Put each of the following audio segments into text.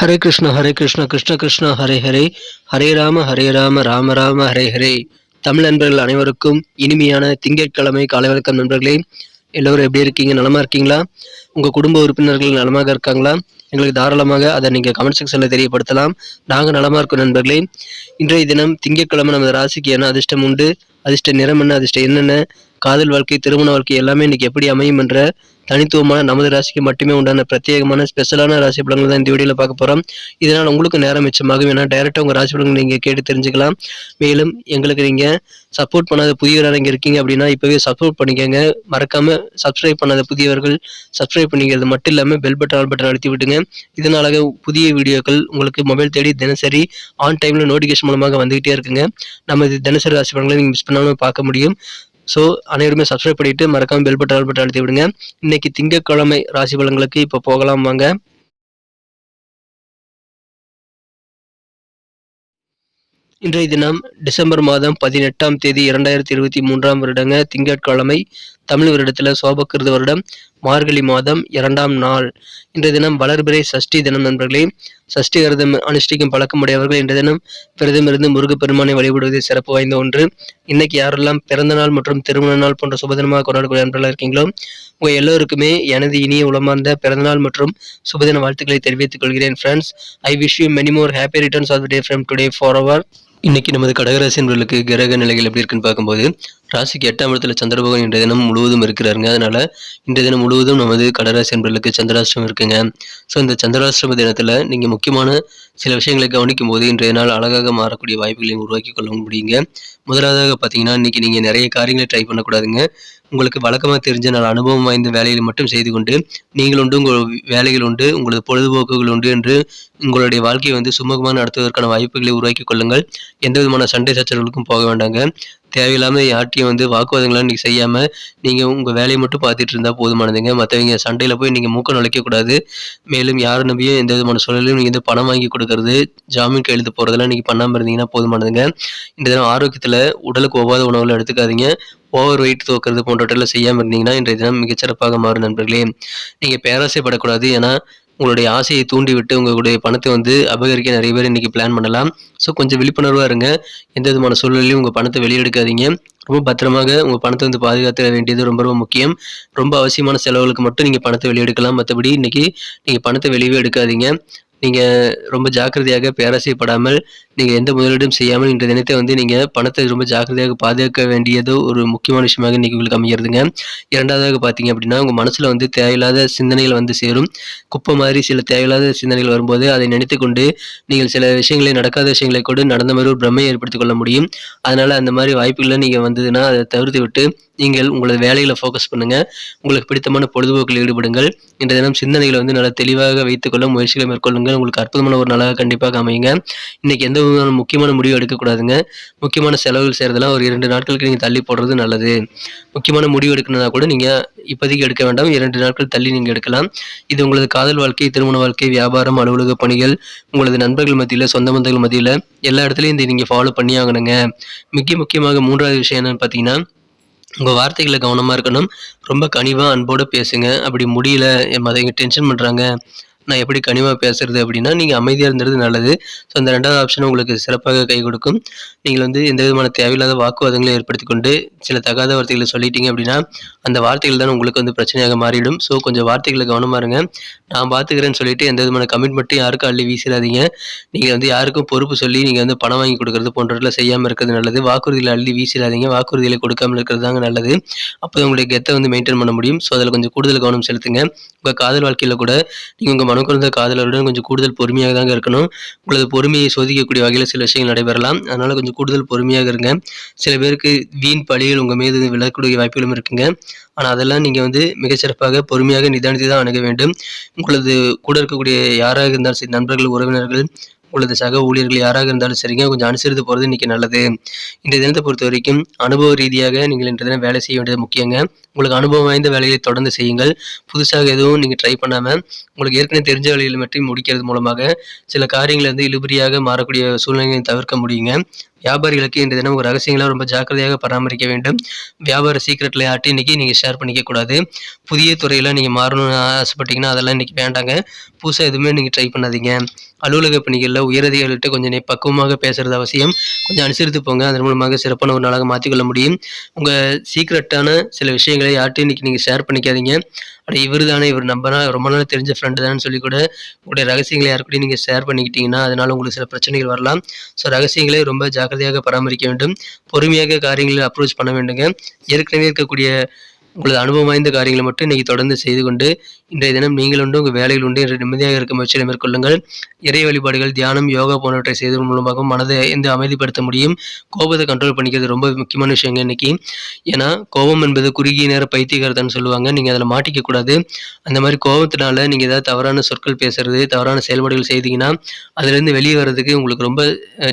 ஹரே கிருஷ்ண ஹரே கிருஷ்ண கிருஷ்ண கிருஷ்ண ஹரே ஹரே. ஹரே ராம ஹரே ராம ராம ராம ஹரே ஹரே. தமிழ் நண்பர்கள் அனைவருக்கும் இனிமையான திங்கட்கிழமை காலை வணக்கம் நண்பர்களே. எல்லோரும் எப்படி இருக்கீங்க? நலமா இருக்கீங்களா? உங்க குடும்ப உறுப்பினர்கள் நலமாக இருக்காங்களா? எங்களுக்கு தாராளமாக அதை நீங்கள் கமெண்ட் செக்ஷனில் தெரியப்படுத்தலாம். நாங்கள் நலமா இருக்கோம் நண்பர்களே. இன்றைய தினம் திங்கட்கிழமை நமது ராசிக்கு என்ன அதிர்ஷ்டம் உண்டு? அதிர்ஷ்ட நிறம் என்ன? அதிர்ஷ்டம் என்னென்ன காதல் வாழ்க்கை திருமண வாழ்க்கை எல்லாமே இன்னைக்கு எப்படி அமையும் என்ற தனித்துவமான நமது ராசிக்கு மட்டுமே உண்டான பிரத்யேகமான ஸ்பெஷலான ராசி பலன்கள் தான் இந்த வீடியோவில் பார்க்க போகிறோம் இதனால் உங்களுக்கு நேரம் மிச்சமாகும். ஏன்னா டைரெக்டாக உங்கள் ராசி பலன்கள் நீங்கள் கேட்டு தெரிஞ்சுக்கலாம். மேலும் எங்களுக்கு நீங்கள் சப்போர்ட் பண்ணாத புதியவராக இங்கே இருக்கீங்க அப்படின்னா இப்போவே சப்போர்ட் பண்ணிக்கோங்க. மறக்காமல் சப்ஸ்கிரைப் பண்ணாத புதியவர்கள் சப்ஸ்கிரைப் பண்ணிக்கிறது மட்டும் இல்லாமல் பெல் பட்டன் ஆல் பட்டன் அழுத்தி விட்டுங்க இதனால புதிய வீடியோக்கள் உங்களுக்கு மொபைல் தேடி தினசரி ஆன் டைமில் நோட்டிஃபிகேஷன் மூலமாக வந்துகிட்டே இருக்குங்க. நம்ம இது தினசரி ராசி பலன்களை நீங்கள் மிஸ் பண்ணாமல் பார்க்க முடியும். ஸோ அனைவருமே சப்ஸ்கிரைப் பண்ணிட்டு மறக்காமல் பெல் பட்டன் ஆல் பட்டன் அழுத்தி விடுங்க. இன்னைக்கு திங்கட்கிழமை ராசி பலன்களுக்கு இப்போ போகலாம் வாங்க. இன்றைய தினம் டிசம்பர் மாதம் பதினெட்டாம் தேதி இரண்டாயிரத்தி இருபத்தி மூன்றாம் வருடங்க. திங்கட்கிழமை தமிழ் வருடத்தில் சோபக்கிருத வருடம் மார்கழி மாதம் இரண்டாம் நாள். இன்றைய தினம் வளர்பிறை சஷ்டி தினம் நண்பர்களே. சஷ்டி விரதம் அனுஷ்டிக்கும் பழக்கமுடையவர்கள் இன்றைய தினம் விரதமிருந்து முருகப்பெருமானை வழிபடுவது சிறப்பு வாய்ந்த ஒன்று. இன்னைக்கு யாரெல்லாம் பிறந்த நாள் மற்றும் திருமண நாள் போன்ற சுபதினமாக கொண்டாடக்கூடிய நண்பர்களாக இருக்கீங்களோ உங்கள் எல்லோருக்குமே எனது இனிய உளமார்ந்த பிறந்தநாள் மற்றும் சுபதின வாழ்த்துக்களை தெரிவித்துக் கொள்கிறேன் friends I wish you many more happy returns of day from today for our இன்னைக்கு நமது கடகராசி என்பவர்களுக்கு கிரக நிலைகள் எப்படி இருக்குன்னு பார்க்கும்போது ராசிக்கு எட்டாம் இடத்துல சந்திரபகவான் இன்றைய தினம் முழுவதும் இருக்கிறாருங்க. அதனால இன்றைய தினம் முழுவதும் நமது கடராசி என்பர்களுக்கு சந்திராஷ்டிரம் இருக்குங்க. ஸோ இந்த சந்திராஷ்டிரம தினத்தில் நீங்கள் முக்கியமான சில விஷயங்களை கவனிக்கும் போது இன்றைய நாள் அழகாக மாறக்கூடிய வாய்ப்புகளை உருவாக்கி கொள்ள முடியுங்க. முதலாவதாக பார்த்தீங்கன்னா இன்னைக்கு நீங்கள் நிறைய காரியங்களை ட்ரை பண்ணக்கூடாதுங்க. உங்களுக்கு வழக்கமாக தெரிஞ்ச நாள் அனுபவம் வாய்ந்த வேலைகளை மட்டும் செய்து கொண்டு நீங்கள் உண்டு உங்கள் வேலைகள் உண்டு உங்களது பொழுதுபோக்குகள் உண்டு என்று உங்களுடைய வாழ்க்கையை வந்து சுமூகமாக நடத்துவதற்கான வாய்ப்புகளை உருவாக்கி கொள்ளுங்கள். எந்த விதமான சண்டை சச்சரவுகளுக்கும் போக வேண்டாங்க. தேவையில்லாமல் யார்ட்டையும் வந்து வாக்குவாதங்களாம் நீங்கள் செய்யாமல் நீங்கள் உங்கள் வேலையை மட்டும் பார்த்துட்டு இருந்தால் போதுமானதுங்க. மற்றவங்க சண்டையில் போய் நீங்கள் மூக்க நுழைக்கக்கூடாது மேலும் யார் நம்பியும் எந்த விதமான சூழலையும் நீங்கள் வந்து பணம் வாங்கி கொடுக்கறது ஜாமீன் கையெழுத்து போகிறதெல்லாம் நீங்கள் பண்ணாமல் இருந்தீங்கன்னா போதுமானதுங்க. இந்த தினம் ஆரோக்கியத்தில் உடலுக்கு ஒவ்வாத உணவுகளை எடுத்துக்காதீங்க. ஓவர் வெயிட் தூக்குறது போன்றவற்றெல்லாம் செய்யாமல் இருந்தீங்கன்னா இன்றைய தினம் மிகச்சிறப்பாக மாறும் நண்பர்களே. நீங்கள் பேராசைப்படக்கூடாது. ஏன்னா உங்களுடைய ஆசையை தூண்டிவிட்டு உங்களுடைய பணத்தை வந்து அபகரிக்க நிறைய பேர் இன்றைக்கி பிளான் பண்ணலாம். ஸோ கொஞ்சம் விழிப்புணர்வாக இருங்க. எந்த விதமான சூழ்நிலையும் உங்கள் பணத்தை வெளியெடுக்காதீங்க. ரொம்ப பத்திரமாக உங்கள் பணத்தை வந்து பாதுகாத்து வேண்டியது ரொம்ப ரொம்ப முக்கியம். ரொம்ப அவசியமான செலவுகளுக்கு மட்டும் நீங்கள் பணத்தை வெளியெடுக்கலாம். மற்றபடி இன்றைக்கி நீங்கள் பணத்தை வெளியே எடுக்காதீங்க. நீங்கள் ரொம்ப ஜாக்கிரதையாக பேராசைப்படாமல் நீங்கள் எந்த முதலீடும் செய்யாமல் இன்றைய தினத்தை வந்து நீங்கள் பணத்தை ரொம்ப ஜாக்கிரதையாக பாதுகாக்க வேண்டியது ஒரு முக்கியமான விஷயமாக இன்றைக்கி உங்களுக்கு அமைகிறதுங்க. இரண்டாவதாக பார்த்தீங்க அப்படின்னா உங்கள் மனசில் வந்து தேவையில்லாத சிந்தனைகள் வந்து சேரும். குப்பை மாதிரி சில தேவையில்லாத சிந்தனைகள் வரும்போது அதை நினைத்து கொண்டு நீங்கள் சில விஷயங்களை நடக்காத விஷயங்களை கூட நடந்த மாதிரி ஒரு பிரமையை ஏற்படுத்திக் கொள்ள முடியும். அதனால் அந்த மாதிரி வாய்ப்புகளை நீங்கள் வந்ததுன்னா அதை தவிர்த்து விட்டு நீங்கள் உங்களது வேலைகளை ஃபோக்கஸ் பண்ணுங்கள் உங்களுக்கு பிடித்தமான பொழுதுபோக்கில் ஈடுபடுங்கள். இந்த தினம் சிந்தனைகளை வந்து நல்லா தெளிவாக வைத்துக்கொள்ள முயற்சிகளை மேற்கொள்ளுங்கள். உங்களுக்கு அற்புதமான ஒரு நாளாக கண்டிப்பாக அமையுங்க. இன்றைக்கி எந்த எதுவும் முக்கியமான முடிவு எடுக்கக்கூடாதுங்க. முக்கியமான செலவுகள் செய்கிறதெல்லாம் ஒரு இரண்டு நாட்களுக்கு நீங்கள் தள்ளி போடுறது நல்லது. முக்கியமான முடிவு எடுக்கணும்னா கூட நீங்கள் இப்போதைக்கு எடுக்க வேண்டாம் இரண்டு நாட்கள் தள்ளி நீங்கள் எடுக்கலாம். இது உங்களது காதல் வாழ்க்கை திருமண வாழ்க்கை வியாபாரம் அலுவலக பணிகள் உங்களது நண்பர்கள் மத்தியில் சொந்த பந்தங்கள் மத்தியில் எல்லா இடத்துலையும் இதை நீங்கள் ஃபாலோ பண்ணி ஆகணுங்க. மிக முக்கியமாக மூன்றாவது விஷயம் என்னென்னு பார்த்தீங்கன்னா உங்கள் வார்த்தைகளை கவனமாக இருக்கணும். ரொம்ப கனிவாக அன்போடு பேசுங்க. அப்படி முடியல என் மற்றவங்க டென்ஷன் பண்ணுறாங்க நான் எப்படி கனிவாக பேசுறது அப்படின்னா நீங்கள் அமைதியாக இருந்தது நல்லது. ஸோ அந்த ரெண்டாவது ஆப்ஷன் உங்களுக்கு சிறப்பாக கை கொடுக்கும். நீங்கள் வந்து எந்த விதமான தேவையில்லாத வாக்குவாதங்களை ஏற்படுத்தி கொண்டு சில தகாத வார்த்தைகளை சொல்லிட்டீங்க அப்படின்னா அந்த வார்த்தைகள் தான் உங்களுக்கு வந்து பிரச்சனையாக மாறிடும் ஸோ கொஞ்சம் வார்த்தைகளை கவனமாக இருங்க. நான் பார்த்துக்கிறேன்னு சொல்லிட்டு எந்த விதமான கமிட்மெண்ட்டும் யாருக்கும் அள்ளி வீசிடாதீங்க. நீங்கள் வந்து யாருக்கும் பொறுப்பு சொல்லி நீங்கள் வந்து பணம் வாங்கி கொடுக்குறது போன்றவற்றில் செய்யாமல் இருக்கிறது நல்லது. வாக்குறுதியில் அள்ளி வீசிடாதீங்க. வாக்குறுதிகளை கொடுக்காமல் இருக்கிறது தாங்க நல்லது. அப்போ உங்களுடைய கெத்தை வந்து மெயின்டைன் பண்ண முடியும். ஸோ அதில் கொஞ்சம் கூடுதல் கவனம் செலுத்துங்க. உங்கள் காதல் வாழ்க்கையில் கூட நீங்கள் உங்கள் மனக்குறந்த காதலருடன் கொஞ்சம் கூடுதல் பொறுமையாக தாங்க இருக்கணும். உங்களது பொறுமையை சோதிக்கக்கூடிய வகையில் சில விஷயங்கள் நடைபெறலாம். அதனால் கொஞ்சம் கூடுதல் பொறுமையாக இருங்க. சில பேருக்கு வீண் பழிகள் உங்கள் மீது விழக்கூடிய வாய்ப்புகளும் இருக்குங்க. ஆனால் அதெல்லாம் நீங்கள் வந்து மிகச்சிறப்பாக பொறுமையாக நிதானித்து தான் அணுக வேண்டும். உங்களது கூட இருக்கக்கூடிய யாராக இருந்தாலும் சரி நண்பர்கள் உறவினர்கள் உங்களது சக ஊழியர்கள் யாராக இருந்தாலும் சரிங்க கொஞ்சம் அனுசரித்து போகிறது இன்றைக்கி நல்லது. இந்த தினத்தை பொறுத்த வரைக்கும் அனுபவ ரீதியாக நீங்கள் இன்றைய தினம் வேலை செய்ய வேண்டியது முக்கியங்க. உங்களுக்கு அனுபவம் வாய்ந்த வேலைகளை தொடர்ந்து செய்யுங்கள். புதுசாக எதுவும் நீங்கள் ட்ரை பண்ணாமல் உங்களுக்கு ஏற்கனவே தெரிஞ்ச வேலைகளை மட்டும் முடிக்கிறது மூலமாக சில காரியங்களை வந்து இழுபறியாக மாறக்கூடிய சூழ்நிலைகளை தவிர்க்க முடியுங்க. வியாபாரிகளுக்கு இன்றைய தினம் ஒரு ரகசியங்களை ரொம்ப ஜாக்கிரதையாக பராமரிக்க வேண்டும். வியாபார சீக்கிரட்டில் யார்ட்டையும் இன்றைக்கி நீங்கள் ஷேர் பண்ணிக்க கூடாது. புதிய துறையில் நீங்கள் மாறணும்னு ஆசைப்பட்டீங்கன்னா அதெல்லாம் இன்றைக்கி வேண்டாங்க. புதுசாக எதுவுமே நீங்கள் ட்ரை பண்ணாதீங்க. அலுவலக பணிகளில் உயரதிகாரிகள்கிட்ட கொஞ்சம் பக்குவமாக பேசுகிறது அவசியம். கொஞ்சம் அனுசரித்து போங்க. அதன் மூலமாக சிறப்பான ஒரு நாளாக மாற்றிக்கொள்ள முடியும். உங்கள் சீக்ரெட்டான சில விஷயங்களை யார்ட்டையும் இன்றைக்கி நீங்கள் ஷேர் பண்ணிக்காதீங்க. அட இவர் தானே இவர் நம்பனா ரொம்ப நாள் தெரிஞ்ச ஃப்ரெண்டு தானே சொல்லி கூட உங்களுடைய ரகசியங்களை யாருக்கூடயும் நீங்கள் ஷேர் பண்ணிக்கிட்டீங்கன்னா அதனால் உங்களுக்கு சில பிரச்சனைகள் வரலாம். ஸோ ரகசியங்களை ரொம்ப ஜாக்கிரதையாக பராமரிக்க வேண்டும். பொறுமையாக காரியங்களை அப்ரோச் பண்ண வேண்டுங்க. ஏற்கனவே இருக்கக்கூடிய உங்களது அனுபவம் வாய்ந்த காரியங்களை மட்டும் இன்னைக்கு தொடர்ந்து செய்து கொண்டு இன்றைய தினம் நீங்கள் உண்டு உங்கள் வேலைகள் உண்டு என்று நிம்மதியாக இருக்க முயற்சிகளை மேற்கொள்ளுங்கள். இறை வழிபாடுகள் தியானம் யோகா போன்றவற்றை செய்வதன் மூலமாக மனதை எந்த அமைதிப்படுத்த முடியும். கோபத்தை கண்ட்ரோல் பண்ணிக்கிறது ரொம்ப முக்கியமான விஷயங்க இன்னைக்கு. ஏன்னா கோபம் என்பது குறுகிய நேர பைத்தியகாரத்தான்னு சொல்லுவாங்க. நீங்கள் அதில் மாட்டிக்க கூடாது. அந்த மாதிரி கோபத்தினால நீங்கள் ஏதாவது தவறான சொற்கள் பேசுறது தவறான செயல்பாடுகள் செய்தீங்கன்னா அதுலேருந்து வெளியே வர்றதுக்கு உங்களுக்கு ரொம்ப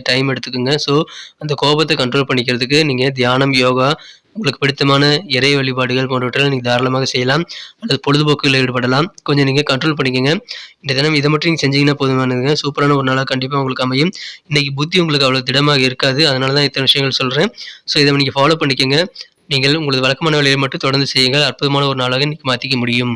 டைம் எடுத்துக்குங்க. ஸோ அந்த கோபத்தை கண்ட்ரோல் பண்ணிக்கிறதுக்கு நீங்கள் தியானம் யோகா உங்களுக்கு பிடித்தமான இறை வழிபாடுகள் போன்றவற்றை நீங்கள் தாராளமாக செய்யலாம். அல்லது பொழுதுபோக்குகளில் ஈடுபடலாம். கொஞ்சம் நீங்கள் கண்ட்ரோல் பண்ணிக்கோங்க. இந்த தினம் இதை மட்டும் நீங்கள் செஞ்சீங்கன்னா போதுமானதுங்க. சூப்பரான ஒரு நாளாக கண்டிப்பாக உங்களுக்கு அமையும். இன்றைக்கி புத்தி உங்களுக்கு அவ்வளோ திடமாக இருக்காது. அதனால தான் இத்தனை விஷயங்கள் சொல்கிறேன் ஸோ இதை நீங்கள் ஃபாலோ பண்ணிக்கோங்க. நீங்கள் உங்களது வழக்கமான வேலையை மட்டும் தொடர்ந்து செய்யுங்கள். அற்புதமான ஒரு நாளாக இன்றைக்கி மாற்றிக்க முடியும்.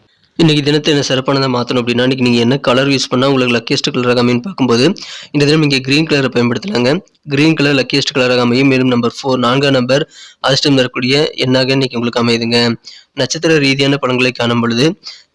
இன்றைக்கி தினத்தை என்ன சிறப்பானதாக மாற்றணும் அப்படின்னா இன்றைக்கி நீங்கள் என்ன கலர் யூஸ் பண்ணால் உங்களுக்கு லக்கியஸ்ட் கலராக அமையும் பார்க்கும்போது இந்த தினம் நீங்கள் க்ரீன் கலரை பயன்படுத்தலாங்க க்ரீன் கலர் லக்கியஸ்ட் கலராக அமையும். மேலும் நம்பர் ஃபோர் நான்காம் நம்பர் அதிர்ஷ்டம் தரக்கூடிய எண்ணாக இன்றைக்கி உங்களுக்கு அமையுதுங்க. நட்சத்திர ரீதியான படங்களை காணும் பொழுது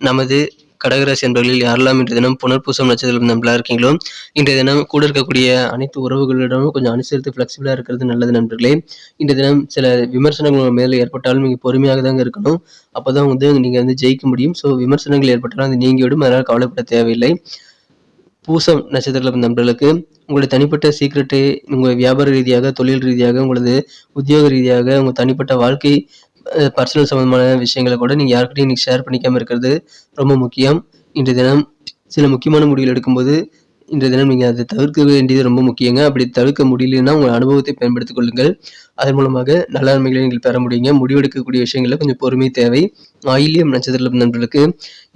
நமது கடகராசி என்பவர்களில் யாரெல்லாம் இன்றைய தினம் புனர்பூசம் நட்சத்திரம் நம்பளா இருக்கீங்களோ இன்றைய தினம் கூட இருக்கக்கூடிய அனைத்து உறவுகளிடமும் கொஞ்சம் அனுசரித்து ஃப்ளெக்சிபிளாக இருக்கிறது நல்லது நண்பர்களே. இன்றைய தினம் சில விமர்சனங்கள் உங்கள் மேலே ஏற்பட்டாலும் நீங்கள் பொறுமையாக தாங்க இருக்கணும். அப்போ தான் வந்து நீங்கள் வந்து ஜெயிக்க முடியும். ஸோ விமர்சனங்கள் ஏற்பட்டாலும் அது நீங்கிவிடும். அதனால் கவலைப்பட தேவையில்லை. பூசம் நட்சத்திரத்தில் நண்பர்களுக்கு உங்களுடைய தனிப்பட்ட சீக்ரெட்டு உங்கள் வியாபார ரீதியாக தொழில் ரீதியாக உங்களது உத்தியோக ரீதியாக உங்கள் தனிப்பட்ட வாழ்க்கை பர்சனல் சம்மந்தமான விஷயங்களை கூட நீங்கள் யாருக்கிட்டையும் நீங்கள் ஷேர் பண்ணிக்காமல் இருக்கிறது ரொம்ப முக்கியம். இன்றைய தினம் சில முக்கியமான முடிவுகள் எடுக்கும்போது இன்றைய தினம் நீங்கள் அதை தவிர்க்க வேண்டியது ரொம்ப முக்கியங்க. அப்படி தவிர்க்க முடியலன்னா உங்கள் அனுபவத்தை பயன்படுத்திக் கொள்ளுங்கள். அதன் மூலமாக நல்ல நன்மைகளை நீங்கள் பெற முடியுங்க. முடிவெடுக்கக்கூடிய விஷயங்களில் கொஞ்சம் பொறுமை தேவை. ஆயிலியம் நட்சத்திர நண்பர்களுக்கு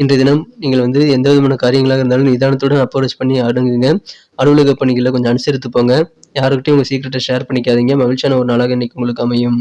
இன்றைய தினம் நீங்கள் வந்து எந்த விதமான காரியங்களாக இருந்தாலும் நிதானத்துடன் அப்ரோச் பண்ணி அடங்குங்க. அலுவலக பணிகளில் கொஞ்சம் அனுசரித்து போங்க. யாருக்கிட்டையும் உங்கள் சீக்கிரட்டை ஷேர் பண்ணிக்காதீங்க. மகிழ்ச்சியான ஒரு நாளாக இன்னைக்கு உங்களுக்கு அமையும்.